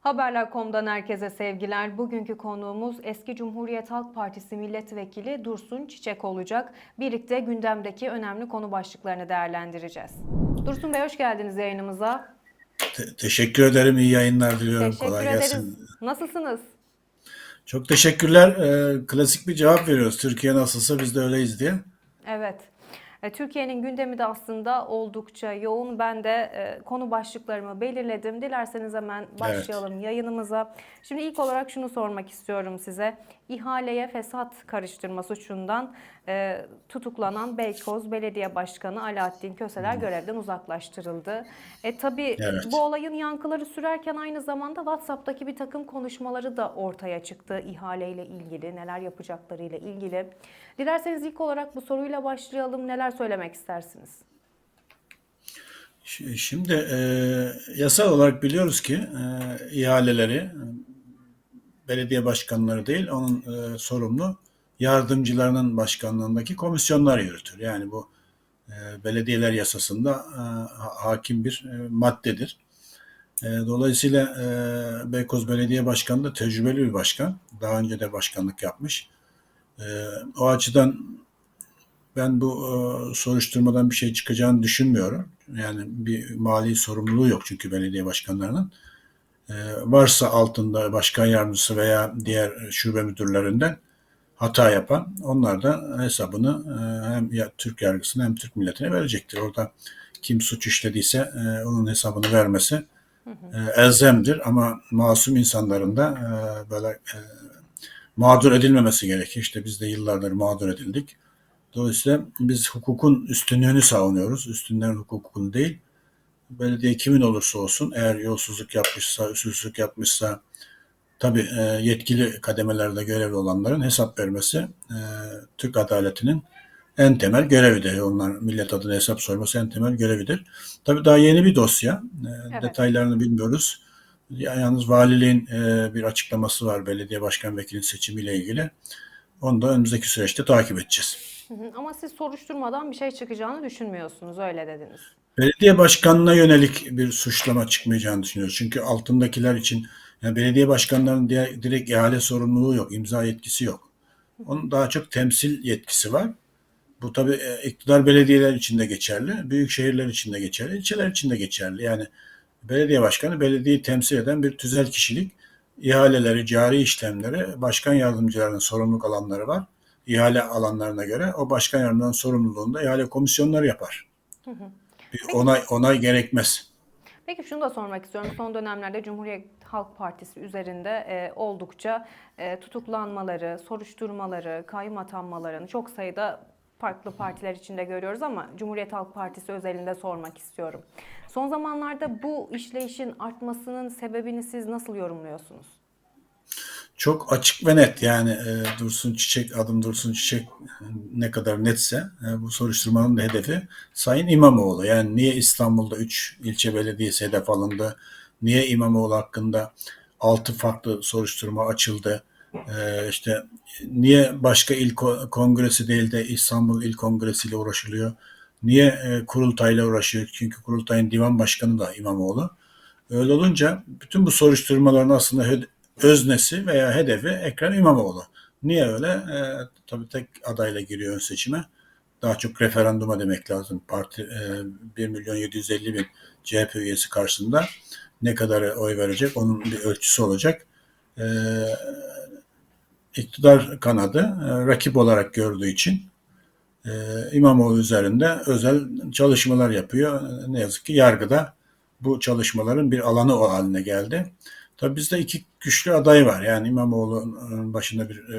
Haberler.com'dan herkese sevgiler. Bugünkü konuğumuz eski Cumhuriyet Halk Partisi milletvekili Dursun Çiçek olacak. Birlikte gündemdeki önemli konu başlıklarını değerlendireceğiz. Dursun Bey hoş geldiniz yayınımıza. Te- teşekkür ederim. İyi yayınlar diliyorum. Teşekkür Kolay ederiz. gelsin. Nasılsınız? Çok teşekkürler. Ee, klasik bir cevap veriyoruz. Türkiye nasılsa biz de öyleyiz diye. Evet. E, Türkiye'nin gündemi de aslında oldukça yoğun. Ben de e, konu başlıklarımı belirledim. Dilerseniz hemen başlayalım yayınımıza. Şimdi ilk olarak şunu sormak istiyorum size. İhaleye fesat karıştırma suçundan e, tutuklanan Beykoz Belediye Başkanı Alaaddin Köseler görevden uzaklaştırıldı. E tabii Evet. bu olayın yankıları sürerken aynı zamanda WhatsApp'taki bir takım konuşmaları da ortaya çıktı ihaleyle ilgili, neler yapacaklarıyla ilgili. Dilerseniz ilk olarak bu soruyla başlayalım. Neler söylemek istersiniz? Şimdi e, yasal olarak biliyoruz ki e, ihaleleri belediye başkanları değil, onun e, sorumlu yardımcılarının başkanlığındaki komisyonlar yürütür. Yani bu e, belediyeler yasasında e, ha- hakim bir e, maddedir. E, dolayısıyla e, Beykoz Belediye Başkanı da tecrübeli bir başkan. Daha önce de başkanlık yapmış. E, o açıdan ben bu e, soruşturmadan bir şey çıkacağını düşünmüyorum. Yani bir mali sorumluluğu yok çünkü belediye başkanlarının. E, varsa altında başkan yardımcısı veya diğer şube müdürlerinden hata yapan onlar da hesabını e, hem Türk yargısına hem Türk milletine verecektir. Orada kim suç işlediyse e, onun hesabını vermesi e, elzemdir ama masum insanların da böyle mağdur edilmemesi gerekir. İşte biz de yıllardır mağdur edildik. Dolayısıyla biz hukukun üstünlüğünü savunuyoruz. Üstünlerin hukukunu değil. Belediye kimin olursa olsun eğer yolsuzluk yapmışsa, usulsüzlük yapmışsa tabii e, yetkili kademelerde görevli olanların hesap vermesi e, Türk adaletinin en temel görevidir. Onlar millet adına hesap sorması en temel görevidir. Tabii daha yeni bir dosya. E, Evet. Detaylarını bilmiyoruz. Ya- Yalnız valiliğin e, bir açıklaması var belediye başkan vekilin seçimiyle ilgili. Onu da önümüzdeki süreçte takip edeceğiz. Ama siz soruşturmadan bir şey çıkacağını düşünmüyorsunuz, öyle dediniz. Belediye başkanına yönelik bir suçlama çıkmayacağını düşünüyoruz. Çünkü altındakiler için yani belediye başkanlarının direkt ihale sorumluluğu yok, imza yetkisi yok. Onun daha çok temsil yetkisi var. Bu tabii e, iktidar belediyeler için de geçerli, büyük şehirler için de geçerli, ilçeler için de geçerli. Yani belediye başkanı belediyeyi temsil eden bir tüzel kişilik. İhaleleri, cari işlemleri, başkan yardımcılarının sorumluluk alanları var. İhale alanlarına göre o başkan yardımcılarının sorumluluğunda ihale komisyonları yapar. Bir onay onay gerekmez. Peki şunu da sormak istiyorum. Son dönemlerde Cumhuriyet Halk Partisi üzerinde e, oldukça e, tutuklanmaları, soruşturmaları, kayyum atanmalarını çok sayıda farklı partiler içinde görüyoruz ama Cumhuriyet Halk Partisi özelinde sormak istiyorum. Son zamanlarda bu işleyişin artmasının sebebini siz nasıl yorumluyorsunuz? Çok açık ve net yani e, Dursun Çiçek adım Dursun Çiçek ne kadar netse e, bu soruşturmanın da hedefi Sayın İmamoğlu. Yani niye İstanbul'da 3 ilçe belediyesi hedef alındı? Niye İmamoğlu hakkında 6 farklı soruşturma açıldı? E, işte niye başka il ko- kongresi değil de İstanbul İl Kongresi ile uğraşılıyor? Niye e, kurultayla uğraşıyor? Çünkü kurultayın divan başkanı da İmamoğlu. Öyle olunca bütün bu soruşturmaların aslında öznesi veya hedefi Ekrem İmamoğlu. Niye öyle? Ee, tabii tek adayla giriyor ön seçime. Daha çok referanduma demek lazım. Parti e, 1 milyon 750 bin CHP üyesi karşısında ne kadar oy verecek onun bir ölçüsü olacak. Ee, iktidar kanadı e, rakip olarak gördüğü için e, İmamoğlu üzerinde özel çalışmalar yapıyor. Ne yazık ki yargıda bu çalışmaların bir alanı o haline geldi. Tabii bizde iki güçlü aday var. Yani İmamoğlu'nun başına bir e,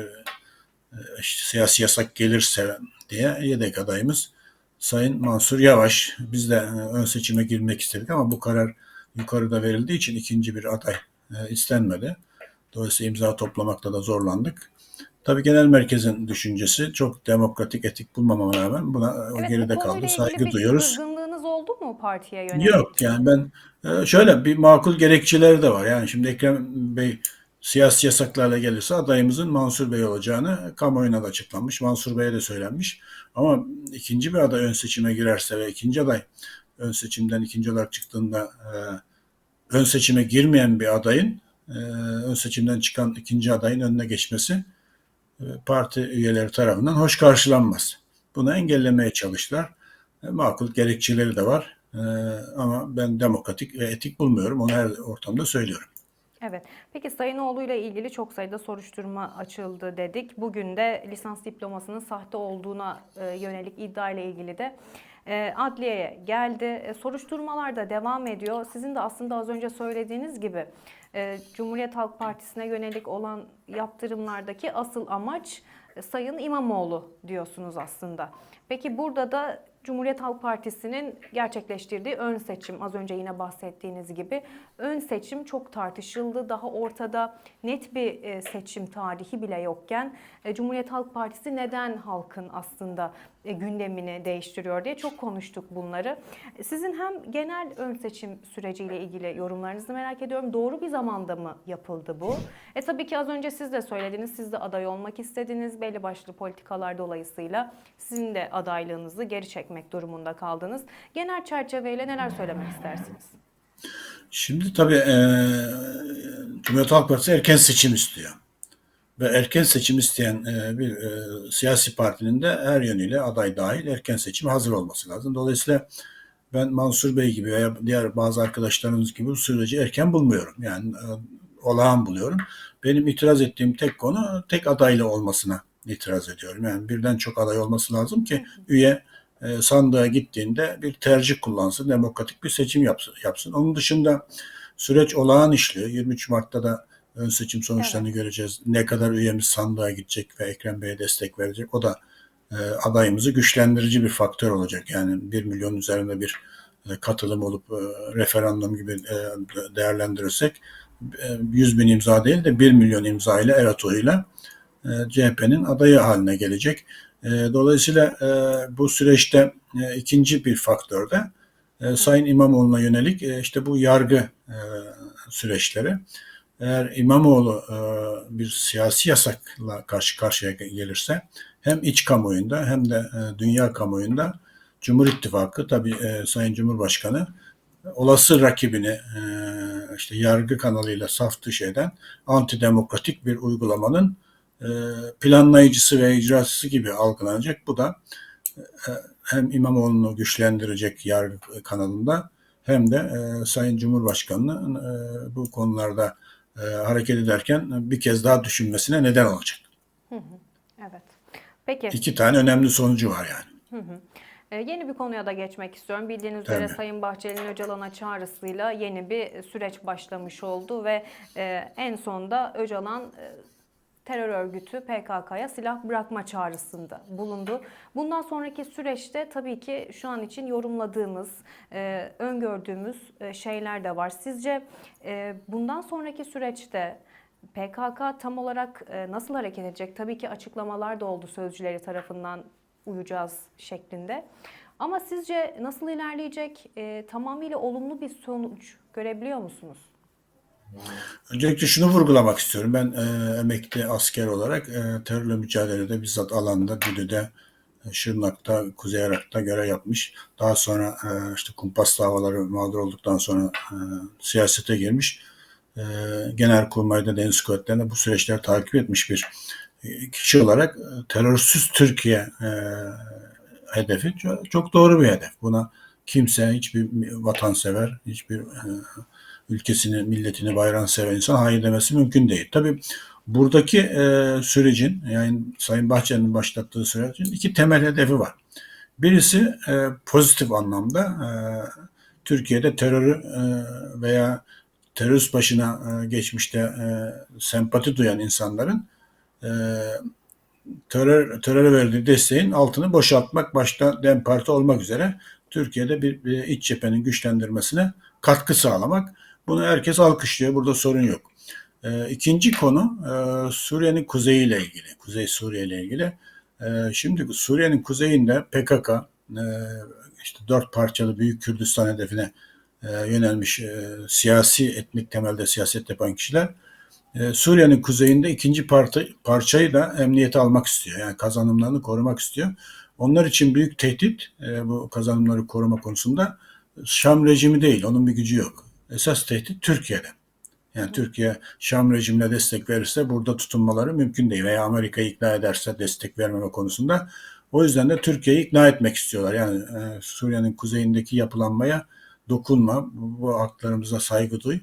e, işte siyasi yasak gelirse diye yedek adayımız Sayın Mansur Yavaş. Biz de e, ön seçime girmek istedik ama bu karar yukarıda verildiği için ikinci bir aday e, istenmedi. Dolayısıyla imza toplamakta da zorlandık. Tabii genel merkezin düşüncesi çok demokratik, etik bulmamama rağmen buna e, Evet, geride kaldı. Saygı bir duyuyoruz. kızgınlığınız oldu mu partiye yönelik? Yok yani ben e, şöyle bir makul gerekçeleri de var. Yani şimdi Ekrem Bey siyasi yasaklarla gelirse adayımızın Mansur Bey olacağını kamuoyuna da açıklanmış. Mansur Bey'e de söylenmiş. Ama ikinci bir aday ön seçime girerse ve ikinci aday ön seçimden ikinci olarak çıktığında e, ön seçime girmeyen bir adayın e, ön seçimden çıkan ikinci adayın önüne geçmesi e, parti üyeleri tarafından hoş karşılanmaz. Bunu engellemeye çalıştılar. Makul gerekçeleri de var. Ama ben demokratik ve etik bulmuyorum. Onu her ortamda söylüyorum. Evet. Peki Sayın Oğlu ile ilgili çok sayıda soruşturma açıldı dedik. Bugün de lisans diplomasının sahte olduğuna e, yönelik iddia ile ilgili de e, adliyeye geldi. E, soruşturmalar da devam ediyor. Sizin de aslında az önce söylediğiniz gibi Cumhuriyet Halk Partisi'ne yönelik olan yaptırımlardaki asıl amaç Sayın İmamoğlu diyorsunuz aslında. Peki burada da Cumhuriyet Halk Partisi'nin gerçekleştirdiği ön seçim az önce yine bahsettiğiniz gibi ön seçim çok tartışıldı. Daha ortada net bir e, seçim tarihi bile yokken e, Cumhuriyet Halk Partisi neden halkın aslında e, gündemini değiştiriyor diye çok konuştuk bunları. Sizin hem genel ön seçim süreciyle ilgili yorumlarınızı merak ediyorum. Doğru bir zamanda mı yapıldı bu? E tabii ki az önce siz de söylediniz. Siz de aday olmak istediniz. Belli başlı politikalar dolayısıyla sizin de adaylığınızı geri çekmek durumunda kaldınız. Genel çerçeveyle neler söylemek istersiniz? Şimdi tabii e, Cumhuriyet Halk Partisi erken seçim istiyor. Ve erken seçim isteyen e, bir e, siyasi partinin de her yönüyle aday dahil erken seçime hazır olması lazım. Dolayısıyla ben Mansur Bey gibi veya diğer bazı arkadaşlarımız gibi bu süreci erken bulmuyorum. Yani e, olağan buluyorum. Benim itiraz ettiğim tek konu tek adaylı olmasına itiraz ediyorum. Yani birden çok aday olması lazım ki üye e, sandığa gittiğinde bir tercih kullansın, demokratik bir seçim yapsın. yapsın. Onun dışında süreç olağan işliyor. 23 Mart'ta da ön seçim sonuçlarını Evet. göreceğiz. Ne kadar üyemiz sandığa gidecek ve Ekrem Bey'e destek verecek. O da e, adayımızı güçlendirici bir faktör olacak. Yani 1 milyon üzerinde bir e, katılım olup e, referandum gibi e, değerlendirirsek e, 100 bin imza değil de 1 milyon imza ile evet oyuyla e, CHP'nin adayı haline gelecek. E, Dolayısıyla e, bu süreçte e, ikinci bir faktör de Sayın İmamoğlu'na yönelik işte bu yargı süreçleri. Eğer İmamoğlu bir siyasi yasakla karşı karşıya gelirse hem iç kamuoyunda hem de dünya kamuoyunda Cumhur İttifakı tabii Sayın Cumhurbaşkanı olası rakibini işte yargı kanalıyla saf dışı eden antidemokratik bir uygulamanın planlayıcısı ve icracısı gibi algılanacak. Bu da e, hem İmamoğlu'nu güçlendirecek yargı kanalında hem de e, Sayın Cumhurbaşkanı'nın e, bu konularda e, hareket ederken bir kez daha düşünmesine neden olacak. Evet. Peki. İki tane önemli sonucu var yani. Ee, Yeni bir konuya da geçmek istiyorum. Bildiğiniz üzere Tabii. Sayın Bahçeli'nin Öcalan'a çağrısıyla yeni bir süreç başlamış oldu ve e, en sonunda Öcalan e, terör örgütü PKK'ya silah bırakma çağrısında bulundu. Bundan sonraki süreçte tabii ki şu an için yorumladığımız, e, öngördüğümüz e, şeyler de var. Sizce e, bundan sonraki süreçte PKK tam olarak e, nasıl hareket edecek? Tabii ki açıklamalar da oldu sözcüleri tarafından uyacağız şeklinde. Ama sizce nasıl ilerleyecek? E, tamamıyla olumlu bir sonuç görebiliyor musunuz? Öncelikle şunu vurgulamak istiyorum. Ben e, emekli asker olarak e, terörle mücadelede bizzat alanda, Düdü'de, e, Şırnak'ta, Kuzey Irak'ta görev yapmış. Daha sonra e, işte kumpas davaları mağdur olduktan sonra e, siyasete girmiş. E, Genelkurmay'da Deniz Kuvvetleri'nde bu süreçleri takip etmiş bir e, kişi olarak e, terörsüz Türkiye e, hedefi çok, çok doğru bir hedef. Buna kimse, hiçbir vatansever, hiçbir e, ülkesini, milletini, bayrağını seven insan hayır demesi mümkün değil. Tabii buradaki e, sürecin, yani Sayın Bahçeli'nin başlattığı sürecin iki temel hedefi var. Birisi e, pozitif anlamda e, Türkiye'de terörü e, veya terörist başına e, geçmişte e, sempati duyan insanların e, terör teröre verdiği desteğin altını boşaltmak başta DEM Parti olmak üzere Türkiye'de bir, bir iç cephenin güçlendirmesine katkı sağlamak. Bunu herkes alkışlıyor. Burada sorun yok. E, ikinci konu e, Suriye'nin kuzeyiyle ilgili. Kuzey Suriye ile ilgili. E, şimdi Suriye'nin kuzeyinde PKK e, işte dört parçalı Büyük Kürdistan hedefine e, yönelmiş e, siyasi etnik temelde siyaset yapan kişiler e, Suriye'nin kuzeyinde ikinci parti, parçayı da emniyete almak istiyor. Yani kazanımlarını korumak istiyor. Onlar için büyük tehdit e, bu kazanımları koruma konusunda Şam rejimi değil. Onun bir gücü yok. Esas tehdit Türkiye'de. Yani Türkiye Şam rejimine destek verirse burada tutunmaları mümkün değil veya Amerika'yı ikna ederse destek vermeme konusunda. O yüzden de Türkiye'yi ikna etmek istiyorlar. Yani e, Suriye'nin kuzeyindeki yapılanmaya dokunma, bu, haklarımıza saygı duy.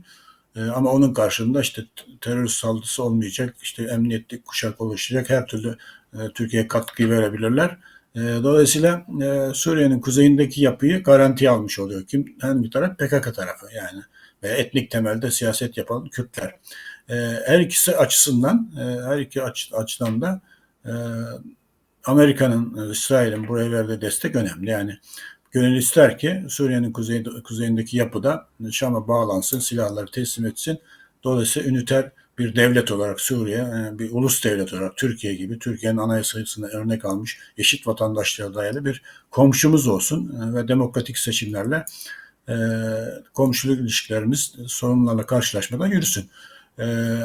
E, ama onun karşılığında işte terörist saldırısı olmayacak, işte emniyetlik kuşak oluşacak, her türlü e, Türkiye'ye katkı verebilirler. E, dolayısıyla e, Suriye'nin kuzeyindeki yapıyı garantiye almış oluyor. Kim? Hangi taraf? PKK tarafı yani. Ve etnik temelde siyaset yapan Kürtler. E, her ikisi açısından, e, her iki aç, açıdan da e, Amerika'nın, İsrail'in buraya verdiği destek önemli. Yani gönül ister ki Suriye'nin kuzeyinde, kuzeyindeki yapıda Şam'a bağlansın, silahları teslim etsin. Dolayısıyla üniter bir devlet olarak Suriye, bir ulus devlet olarak Türkiye gibi, Türkiye'nin anayasasına örnek almış eşit vatandaşlığa dayalı bir komşumuz olsun ve demokratik seçimlerle e, komşuluk ilişkilerimiz sorunlarla karşılaşmadan yürüsün. E,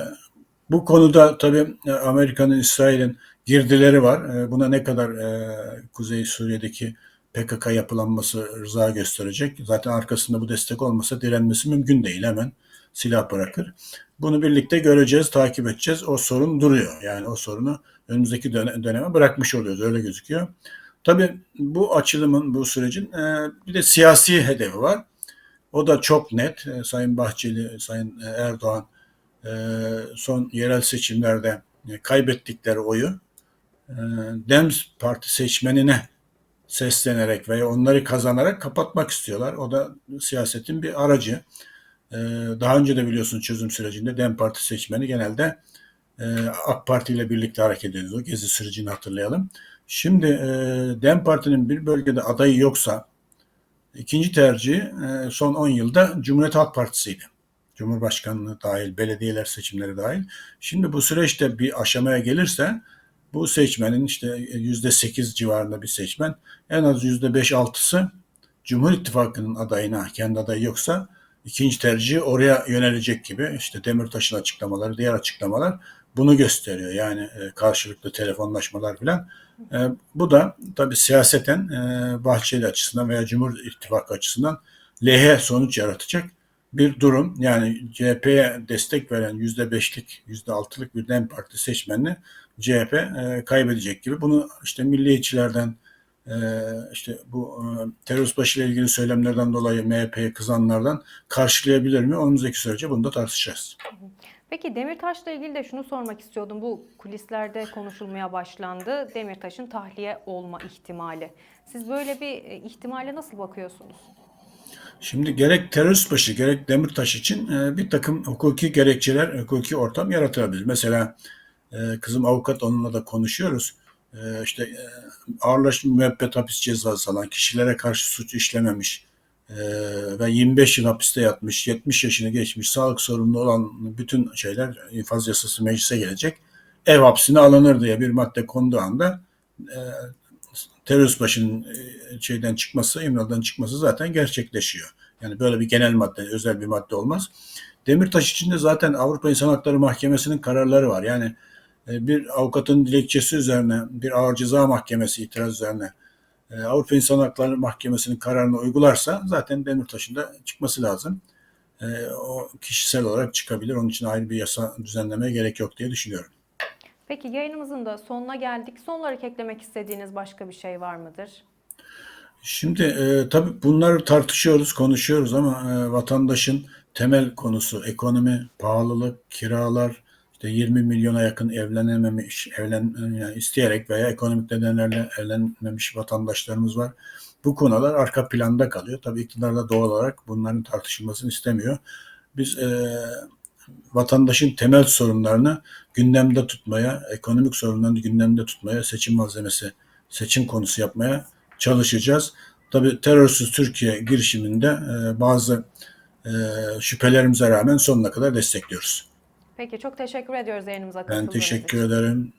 bu konuda tabii e, Amerika'nın, İsrail'in girdileri var. E, Buna ne kadar e, Kuzey Suriye'deki PKK yapılanması rıza gösterecek. Zaten arkasında bu destek olmasa direnmesi mümkün değil. Hemen silah bırakır. Bunu birlikte göreceğiz, takip edeceğiz. O sorun duruyor. Yani o sorunu önümüzdeki döne- döneme bırakmış oluyoruz. Öyle gözüküyor. Tabii bu açılımın, bu sürecin e, bir de siyasi hedefi var. O da çok net. E, Sayın Bahçeli, Sayın e, Erdoğan e, son yerel seçimlerde kaybettikleri oyu Dem Parti seçmenine seslenerek veya onları kazanarak kapatmak istiyorlar. O da siyasetin bir aracı. Daha önce de biliyorsun çözüm sürecinde Dem Parti seçmeni genelde AK Parti ile birlikte hareket ediyordu. Gezi sürecini hatırlayalım. Şimdi Dem Parti'nin bir bölgede adayı yoksa ikinci tercihi e, son 10 yılda Cumhuriyet Halk Partisi'ydi. Cumhurbaşkanlığı dahil, belediyeler seçimleri dahil. Şimdi bu süreçte bir aşamaya gelirse bu seçmenin işte yüzde sekiz civarında bir seçmen en az yüzde beş altısı Cumhur İttifakı'nın adayına kendi adayı yoksa ikinci tercihi oraya yönelecek gibi işte Demirtaş'ın açıklamaları, diğer açıklamalar bunu gösteriyor. Yani e, karşılıklı telefonlaşmalar filan. E, bu da tabii siyaseten e, Bahçeli açısından veya Cumhur İttifakı açısından lehe sonuç yaratacak bir durum. Yani CHP'ye destek veren yüzde beşlik, yüzde altılık bir DEM Parti seçmenini CHP e, kaybedecek gibi. Bunu işte milliyetçilerden, e, işte bu e, terörist başıyla ilgili söylemlerden dolayı MHP'ye kızanlardan karşılayabilir mi? Önümüzdeki sürece bunu da tartışacağız. Peki Demirtaş'la ilgili de şunu sormak istiyordum. Bu kulislerde konuşulmaya başlandı. Demirtaş'ın tahliye olma ihtimali. Siz böyle bir e, ihtimale nasıl bakıyorsunuz? Şimdi gerek terörist başı gerek Demirtaş için e, bir takım hukuki gerekçeler, hukuki ortam yaratılabilir. Mesela e, kızım avukat onunla da konuşuyoruz. İşte ağırlaşmış müebbet hapis cezası alan kişilere karşı suç işlememiş ve 25 yıl hapiste yatmış, 70 yaşını geçmiş, sağlık sorunlu olan bütün şeyler infaz yasası meclise gelecek. Ev hapsine alınır diye bir madde konduğu anda e, terörist başının e, şeyden çıkması, İmralı'dan çıkması zaten gerçekleşiyor. Yani böyle bir genel madde, özel bir madde olmaz. Demirtaş için de zaten Avrupa İnsan Hakları Mahkemesi'nin kararları var. Yani e, bir avukatın dilekçesi üzerine, bir ağır ceza mahkemesi itiraz üzerine Avrupa İnsan Hakları Mahkemesi'nin kararını uygularsa zaten Demirtaş'ın da çıkması lazım. E, O kişisel olarak çıkabilir. Onun için ayrı bir yasa düzenlemeye gerek yok diye düşünüyorum. Peki yayınımızın da sonuna geldik. Son olarak eklemek istediğiniz başka bir şey var mıdır? Şimdi e, tabii bunları tartışıyoruz, konuşuyoruz ama e, vatandaşın temel konusu ekonomi, pahalılık, kiralar, işte 20 milyona yakın evlenememiş, evlen yani isteyerek veya ekonomik nedenlerle evlenmemiş vatandaşlarımız var. Bu konular arka planda kalıyor. Tabii iktidar da doğal olarak bunların tartışılmasını istemiyor. Biz e, vatandaşın temel sorunlarını gündemde tutmaya, ekonomik sorunlarını gündemde tutmaya, seçim malzemesi, seçim konusu yapmaya çalışacağız. Tabii terörsüz Türkiye girişiminde e, bazı e, şüphelerimize rağmen sonuna kadar destekliyoruz. Peki çok teşekkür ediyoruz yayınımıza Ben katıldığınız teşekkür için. ederim.